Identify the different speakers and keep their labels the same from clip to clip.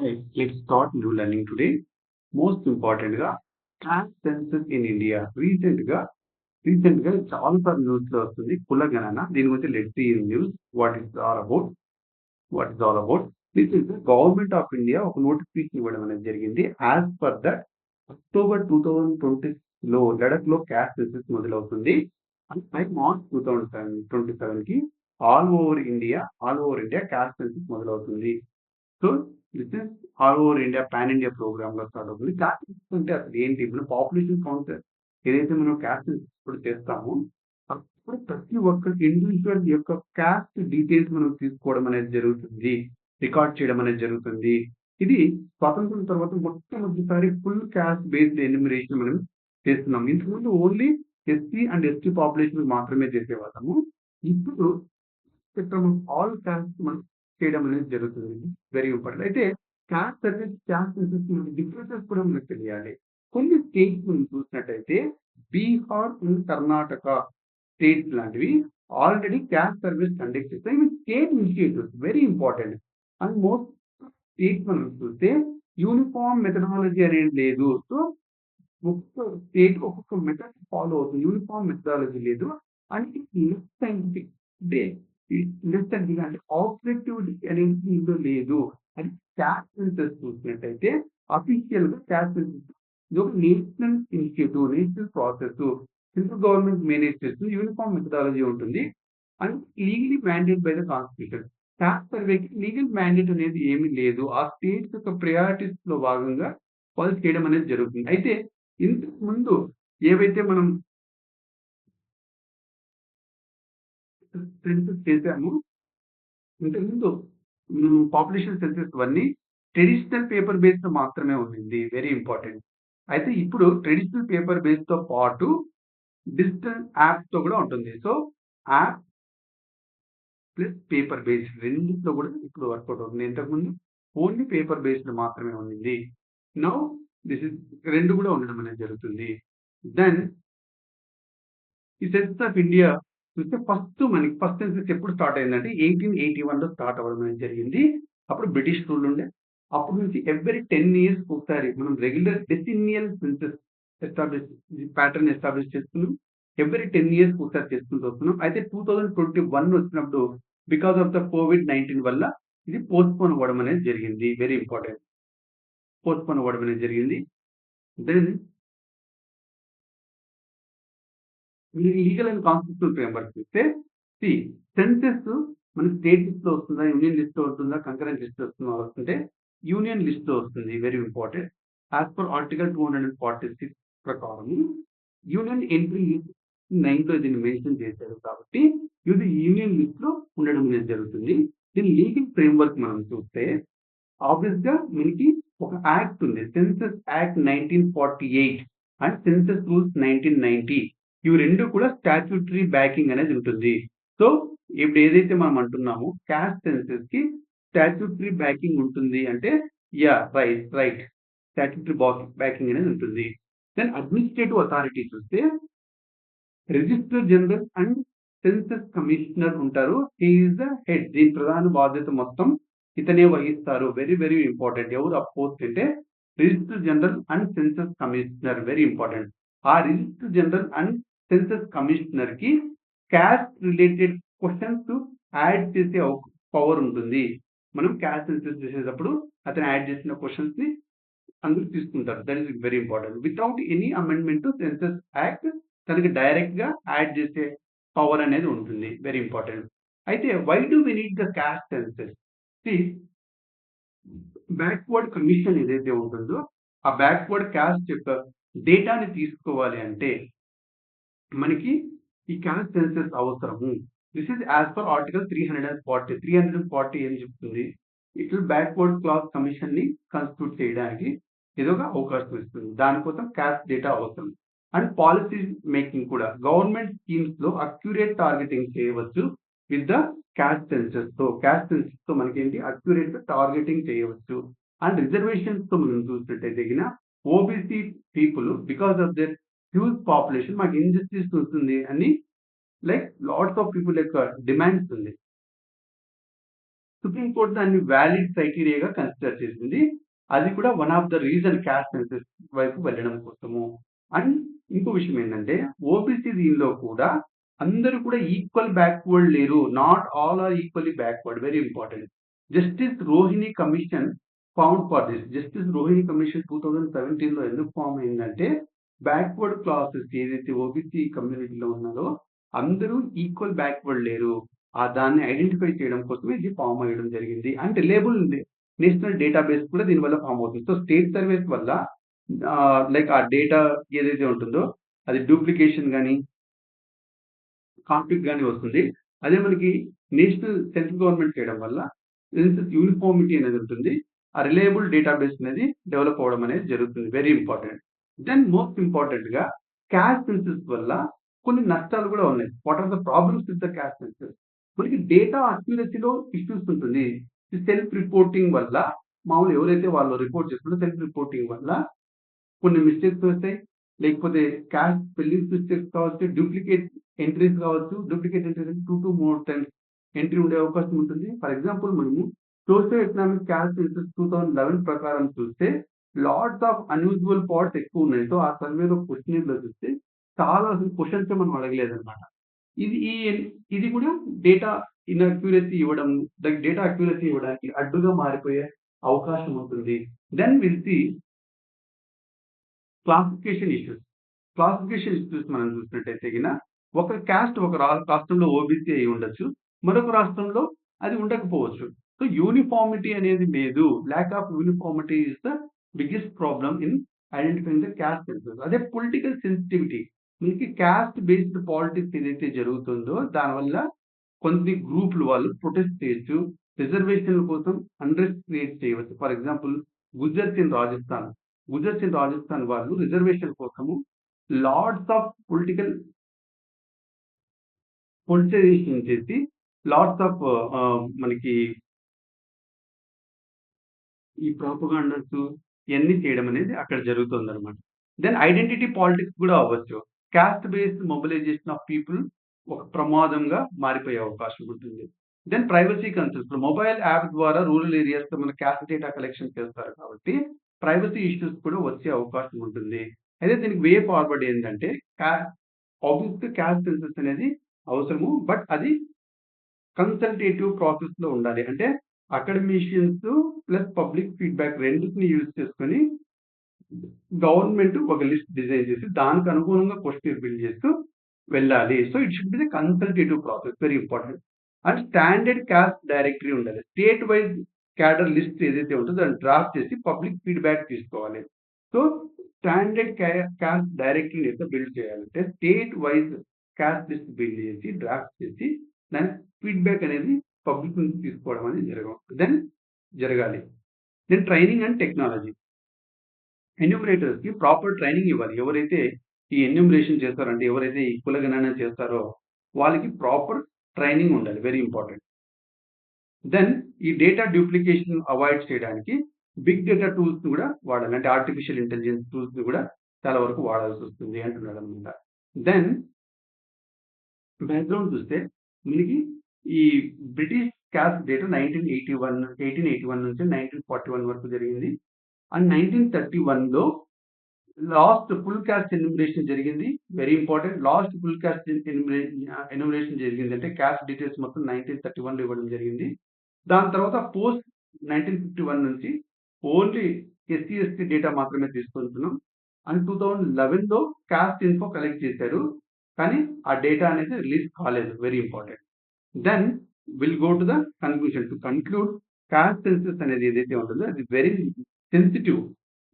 Speaker 1: Let's start new learning today. Most ఇంపార్టెంట్గా caste census in India రీసెంట్గా రీసెంట్గా చాలా సార్లు న్యూస్లో వస్తుంది. కుల గణన దీని గురించి let see news what is all about what is all about is government of India ఒక నోటిఫికేషన్ ఇవ్వడం అనేది జరిగింది. As per that October two thousand twenty లో లడక్లో క్యాస్ట్ సెన్సస్ మొదలవుతుంది. And by March two thousand seven twenty సెవెన్కి all over India all over India caste census మొదలవుతుంది. So this is all over India pan India ప్రోగ్రామ్లో start అవుతుంది. Caste అంటే అసలు ఏంటి ఇప్పుడు పాపులేషన్ కౌంట్ ఏదైతే మనం క్యాస్ట్ ఇప్పుడు చేస్తామో అప్పుడు ప్రతి ఒక్క ఇండివిజువల్ యొక్క క్యాస్ట్ డీటెయిల్స్ మనం తీసుకోవడం అనేది జరుగుతుంది. రికార్డ్ చేయడం అనేది జరుగుతుంది. ఇది స్వాతంత్రం తర్వాత మొట్టమొదటిసారి ఫుల్ క్యాస్ట్ బేస్డ్ ఎన్యూమరేషన్ మనం చేస్తున్నాం. ఇంతకుముందు only SC and ST population మాత్రమే చేసేవాళ్ళము. ఇప్పుడు స్పెక్ట్రమ్ ఆల్ క్యాస్ట్ మనం చేయడం అనేది జరుగుతుంది వెరీ ఇంపార్టెంట్ అయితే caste survey caste census differences కూడా మనకు తెలియాలి. కొన్ని స్టేట్స్ మనం చూసినట్టయితే బీహార్ అండ్ కర్ణాటక స్టేట్స్ లాంటివి ఆల్రెడీ క్యాష్ సర్వీస్ కండక్ట్ చేస్తాయి. ఇవి state initiatives. Very important. And most states మనం చూస్తే యూనిఫామ్ మెథడాలజీ అనేది లేదు. సో ఒక్కొక్క స్టేట్ ఒక్కొక్క మెథడ్ ఫాలో అవుతుంది. యూనిఫామ్ మెథడాలజీ లేదు. అండ్ సైంటిఫిక్ అంటే లెస్ ఇలాంటి అంటే ఆబ్జెక్టివ్ ఇందులో లేదు. అని క్యాస్ట్ సెన్సస్ చూసినట్టయితే అఫీషియల్గా క్యాస్ట్ సెన్సస్ ఇది ఒక national initiative national process central government manage చేస్తుంది యూనిఫామ్ మెథడాలజీ ఉంటుంది and legally mandate by the constitution tax సర్వేకి లీగల్ మ్యాండేట్ అనేది ఏమీ లేదు. ఆ స్టేట్స్ యొక్క ప్రయారిటీస్లో భాగంగా వాళ్ళు చేయడం అనేది జరుగుతుంది. అయితే ఇంతకు ముందు ఏవైతే మనం చేశాము చేశామో ఇంతకుముందు పాపులేషన్ సెన్సెస్ అన్నీ ట్రెడిషనల్ పేపర్ బేస్డ్ మాత్రమే ఉండింది వెరీ ఇంపార్టెంట్ అయితే ఇప్పుడు ట్రెడిషనల్ పేపర్ బేస్తో పాటు డిజిటల్ యాప్తో కూడా ఉంటుంది. So app plus paper based రెండింటిలో కూడా ఇప్పుడు వర్కౌట్ అవుతుంది. ఇంతకుముందు ఓన్లీ పేపర్ బేస్డ్ మాత్రమే ఉండింది నౌ దిస్ ఇస్ రెండు కూడా ఉండడం అనేది జరుగుతుంది. దెన్ ఈ సెన్సస్ ఆఫ్ ఇండియా చూస్తే ఫస్ట్ మనకి ఫస్ట్ సెన్సెస్ ఎప్పుడు స్టార్ట్ అయిందంటే ఎయిటీన్ ఎయిటీ వన్లో స్టార్ట్ అవ్వడం అనేది జరిగింది. అప్పుడు బ్రిటిష్ రూల్ ఉండే. అప్పటి నుంచి ఎవ్రీ టెన్ ఇయర్స్ ఒకసారి మనం regular decennial census establish pattern establish చేస్తున్నాం ఎవ్రీ టెన్ ఇయర్స్ ఒకసారి చేసుకుంటూ వస్తున్నాం. అయితే టూ థౌజండ్ ట్వంటీ వన్ వచ్చినప్పుడు because of the Covid nineteen వల్ల ఇది పోస్ట్పోన్ అవ్వడం అనేది జరిగింది. వెరీ ఇంపార్టెంట్ పోస్ట్పోన్ అవ్వడం అనేది జరిగింది. Then legal and constitutional framework చూస్తే సి సెన్సెస్ మన స్టేట్ లిస్ట్లో వస్తుందా యూనియన్ లిస్ట్లో వస్తుందా కంకరెంట్ లిస్ట్ వస్తుందా వస్తుంటే యూనియన్ లిస్ట్లో వస్తుంది very important as per article two hundred and forty six ప్రకారం యూనియన్ ఎంట్రీ నైన్లో దీన్ని మెన్షన్ చేశారు కాబట్టి ఇది యూనియన్ లిస్ట్లో ఉండడం అనేది జరుగుతుంది. దీని లీగల్ ఫ్రేమ్వర్క్ మనం చూస్తే ఆబ్వియస్గా మనకి ఒక యాక్ట్ ఉంది. Census act nineteen forty eight and census rules nineteen ninety ఇవి రెండు కూడా స్టాట్యూటరీ బ్యాకింగ్ అనేది ఉంటుంది. సో ఇప్పుడు ఏదైతే మనం అంటున్నామో క్యాస్ట్ సెన్సెస్కి స్టాట్యూటరీ బ్యాకింగ్ ఉంటుంది అంటే yeah right right statutory backing అనేది ఉంటుంది. దెన్ అడ్మినిస్ట్రేటివ్ అథారిటీ చూస్తే registrar general and census commissioner ఉంటారు. ఈజ్ ద హెడ్ దీని ప్రధాన బాధ్యత మొత్తం ఇతనే వహిస్తారు. వెరీ వెరీ ఇంపార్టెంట్ ఎవరు అపోస్ట్ అంటే registrar general and census commissioner very important ఆ రిజిస్టర్ జనరల్ అండ్ సెన్సస్ కమిషనర్కి క్యాస్ట్ రిలేటెడ్ క్వశ్చన్స్ యాడ్ చేసే పవర్ ఉంటుంది. మనం క్యాస్ట్ సెన్సస్ చేసేటప్పుడు అతను యాడ్ చేసిన క్వశ్చన్స్ని అందరూ తీసుకుంటారు. That is very important without any amendment to census act తనకి డైరెక్ట్గా యాడ్ చేసే పవర్ అనేది ఉంటుంది. వెరీ ఇంపార్టెంట్ అయితే why do we need the caste census backward commission ఏదైతే ఉంటుందో ఆ బ్యాక్వర్డ్ క్యాస్ట్ యొక్క డేటాని తీసుకోవాలి అంటే మనకి ఈ క్యాస్ట్ సెన్సెస్ అవసరము. This is as per article three hundred and forty three hundred and forty ఏం చెప్తుంది? ఇట్లా బ్యాక్వర్డ్ క్లాస్ కమిషన్ని కన్స్టిట్యూట్ చేయడానికి ఇది ఒక అవకాశం ఇస్తుంది. దానికోసం క్యాస్ట్ డేటా అవసరం. అండ్ పాలసీ మేకింగ్ కూడా గవర్నమెంట్ స్కీమ్స్లో అక్యురేట్ టార్గెటింగ్ చేయవచ్చు విత్ ద క్యాస్ట్ సెన్సెస్తో. క్యాష్ సెన్సెస్తో మనకేంటి? అక్యురేట్ టార్గెటింగ్ చేయవచ్చు. అండ్ రిజర్వేషన్స్తో మనం చూసినట్టయితే OBC people because of their huge population మాకు ఇంజస్టిస్ వస్తుంది అని లైక్ లాట్స్ ఆఫ్ పీపుల్ యొక్క డిమాండ్స్ ఉంది. సుప్రీం కోర్ట్ దాన్ని వ్యాలిడ్ క్రైటీరియాగా కన్సిడర్ చేసింది. అది కూడా one of the reason caste census వైపు వెళ్ళడం కోసము. అండ్ ఇంకో విషయం ఏంటంటే ఓబీసీ దీనిలో కూడా అందరూ కూడా ఈక్వల్ బ్యాక్వర్డ్ లేరు. Not all are equally backward very important justice Rohini commission found for this justice Rohini commission two thousand సెవెంటీన్లో ఎందుకు ఫామ్ అయిందంటే బ్యాక్వర్డ్ క్లాసెస్ ఏదైతే ఓబీసీ కమ్యూనిటీలో ఉన్నదో అందరూ ఈక్వల్ బ్యాక్వర్డ్ లేరు. ఆ దాన్ని ఐడెంటిఫై చేయడం కోసం ఇది ఫామ్ అయ్యడం జరిగింది. అంటే లేబుల్ నేషనల్ డేటాబేస్ కూడా దీనివల్ల ఫామ్ అవుతుంది. సో స్టేట్ సర్వీస్ వల్ల లైక్ ఆ డేటా ఏదైతే ఉంటుందో అది డూప్లికేషన్ కానీ కాన్ఫ్లిక్ట్ కానీ వస్తుంది. అదే మనకి నేషనల్ సెంట్రల్ గవర్నమెంట్ చేయడం వల్ల యూనిఫార్మిటీ అనేది ఉంటుంది. ఆ రిలయబుల్ డేటాబేస్ అనేది డెవలప్ అవ్వడం అనేది జరుగుతుంది. వెరీ ఇంపార్టెంట్ దెన్ మోస్ట్ ఇంపార్టెంట్గా క్యాష్ సెన్సెస్ వల్ల కొన్ని నష్టాలు కూడా ఉన్నాయి. What are the problems with the caste census మనకి డేటా అక్యురసీలో ఇష్యూస్ ఉంటుంది. సెల్ఫ్ రిపోర్టింగ్ వల్ల మామూలు ఎవరైతే వాళ్ళు రిపోర్ట్ చేస్తున్నారో సెల్ఫ్ రిపోర్టింగ్ వల్ల కొన్ని మిస్టేక్స్ వస్తాయి. లేకపోతే క్యాష్ స్పెల్లింగ్ మిస్టేక్స్ కావచ్చు డూప్లికేట్ ఎంట్రీస్ కావచ్చు. Duplicate entries two to more times entry ఉండే అవకాశం ఉంటుంది. ఫర్ ఎగ్జాంపుల్ మనము socio economic caste census two thousand eleven ప్రకారం చూస్తే లాట్స్ ఆఫ్ అన్యూజువల్ పార్ట్స్ ఎక్కువ ఉన్నాయి. సో ఆ సర్వేలో క్వశ్చన్లో చూస్తే చాలా అసలు క్వశ్చన్స్ మనం అడగలేదన్నమాట. ఇది ఈ ఇది కూడా డేటా ఇన్అక్యూరసీ ఇవ్వడం డేటా అక్యూరసీ ఇవ్వడానికి అడ్డుగా మారిపోయే అవకాశం ఉంటుంది. Then will see classification issues classification issues మనం చూసినట్టయితే గిన ఒక క్యాస్ట్ ఒక రాష్ట్రంలో ఓబీసీ అయి ఉండొచ్చు. మరొక రాష్ట్రంలో అది ఉండకపోవచ్చు. సో యూనిఫార్మిటీ అనేది లేదు. Lack of uniformity is the biggest problem in identifying the caste census అదే పొలిటికల్ సెన్సిటివిటీ మనకి క్యాస్ట్ బేస్డ్ పాలిటిక్స్ ఏదైతే జరుగుతుందో దానివల్ల కొన్ని గ్రూపులు వాళ్ళు ప్రొటెస్ట్ చేయొచ్చు. రిజర్వేషన్ల కోసం అండ్రెస్ట్ క్రియేట్ చేయవచ్చు. For example Gujjars in Rajasthan. Gujjars in Rajasthan వాళ్ళు రిజర్వేషన్ కోసము లార్డ్స్ ఆఫ్ పొలిటికల్ పొలిటైజేషన్ చేసి లార్డ్స్ ఆఫ్ మనకి ఈ ప్రాపగాండర్స్ ఇవన్నీ చేయడం అనేది అక్కడ జరుగుతుంది అనమాట దెన్ ఐడెంటిటీ పాలిటిక్స్ కూడా అవ్వచ్చు. Caste based mobilisation of people ఒక ప్రమాదంగా మారిపోయే అవకాశం ఉంటుంది. Then privacy concerns mobile app ద్వారా రూరల్ ఏరియాస్లో మన క్యాస్ట్ డేటా కలెక్షన్ చేస్తారు కాబట్టి ప్రైవసీ ఇష్యూస్ కూడా వచ్చే అవకాశం ఉంటుంది. అయితే దీనికి వే ఫార్వర్డ్ ఏంటంటే ఆబ్జెక్ట్ క్యాస్ట్ సెన్సెస్ అనేది అవసరము బట్ అది కన్సల్టేటివ్ ప్రాసెస్లో ఉండాలి. అంటే అకాడమిషియన్స్ ప్లస్ పబ్లిక్ ఫీడ్బ్యాక్ రెండింటిని యూజ్ చేసుకొని గవర్నమెంట్ ఒక లిస్ట్ డిజైన్ చేసి దానికి అనుగుణంగా క్వశ్చన్ బిల్డ్ చేస్తూ వెళ్ళాలి. So it should be the consultative process very important. And standard caste directory ఉండాలి. స్టేట్ వైజ్ క్యాడర్ లిస్ట్ ఏదైతే ఉంటుందో దాన్ని డ్రాఫ్ట్ చేసి పబ్లిక్ ఫీడ్బ్యాక్ తీసుకోవాలి. సో స్టాండర్డ్ క్యాస్ట్ డైరెక్టరీని అయితే బిల్డ్ చేయాలంటే state wise caste list build చేసి డ్రాఫ్ట్ చేసి దాని ఫీడ్బ్యాక్ అనేది పబ్లిక్ నుంచి తీసుకోవడం అనేది జరగ దెన్ జరగాలి. దెన్ ట్రైనింగ్ అండ్ టెక్నాలజీ ఎన్యూమరేటర్స్కి ప్రాపర్ ట్రైనింగ్ ఇవ్వాలి. ఎవరైతే ఈ ఎన్యూమరేషన్ చేస్తారంటే ఎవరైతే ఈ కులగణన చేస్తారో వాళ్ళకి ప్రాపర్ ట్రైనింగ్ ఉండాలి. వెరీ ఇంపార్టెంట్ దెన్ ఈ డేటా డూప్లికేషన్ అవాయిడ్ చేయడానికి బిగ్ డేటా టూల్స్ కూడా వాడాలి. అంటే ఆర్టిఫిషియల్ ఇంటెలిజెన్స్ టూల్స్ కూడా చాలా వరకు వాడాల్సి వస్తుంది అంటున్నాడు అనమాట దెన్ బ్యాక్గ్రౌండ్ చూస్తే మనకి ఈ British caste data nineteen eighty one eighteen eighty one నుంచి నైన్టీన్ ఫార్టీ వన్ వరకు జరిగింది. అండ్ నైన్టీన్ థర్టీ వన్లో లాస్ట్ ఫుల్ క్యాస్ట్ ఎన్యూమరేషన్ జరిగింది. Very important last full caste enumeration జరిగింది. అంటే క్యాస్ట్ డీటెయిల్స్ మొత్తం నైన్టీన్ థర్టీ వన్లో ఇవ్వడం జరిగింది. దాని తర్వాత పోస్ట్ నైన్టీన్ ఫిఫ్టీ వన్ నుంచి ఓన్లీ ఎస్సీ ఎస్టీ డేటా మాత్రమే తీసుకుంటున్నాం. అండ్ టూ థౌజండ్ లెవెన్లో క్యాస్ట్ ఇన్ఫో కలెక్ట్ చేశారు. కానీ ఆ డేటా అనేది రిలీజ్ కాలేదు. Very important then will go to the conclusion to conclude caste census అనేది ఏదైతే ఉంటుందో అది వెరీ సెన్సిటివ్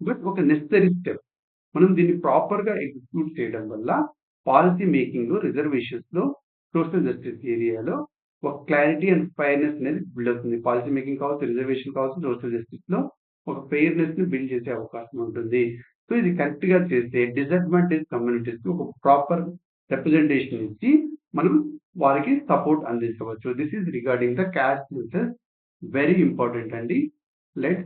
Speaker 1: బట్ ఒక నెసరీ స్టెప్ మనం దీన్ని ప్రాపర్గా ఎగ్జిక్యూట్ చేయడం వల్ల పాలసీ మేకింగ్ రిజర్వేషన్స్లో లో సోషల్ జస్టిస్ ఏరియాలో ఒక క్లారిటీ అండ్ ఫైర్నెస్ అనేది బిల్డ్ అవుతుంది. పాలసీ మేకింగ్ కావచ్చు రిజర్వేషన్ కావచ్చు సోషల్ జస్టిస్లో ఒక ఫెయిర్నెస్ని బిల్డ్ చేసే అవకాశం ఉంటుంది. సో ఇది కరెక్ట్గా చేస్తే డిసడ్వాంటేజ్ కమ్యూనిటీస్కి ఒక ప్రాపర్ రిప్రజెంటేషన్ ఇచ్చి మనం వారికి సపోర్ట్ అందించవచ్చు. This is regarding the caste census very important అండి. లెట్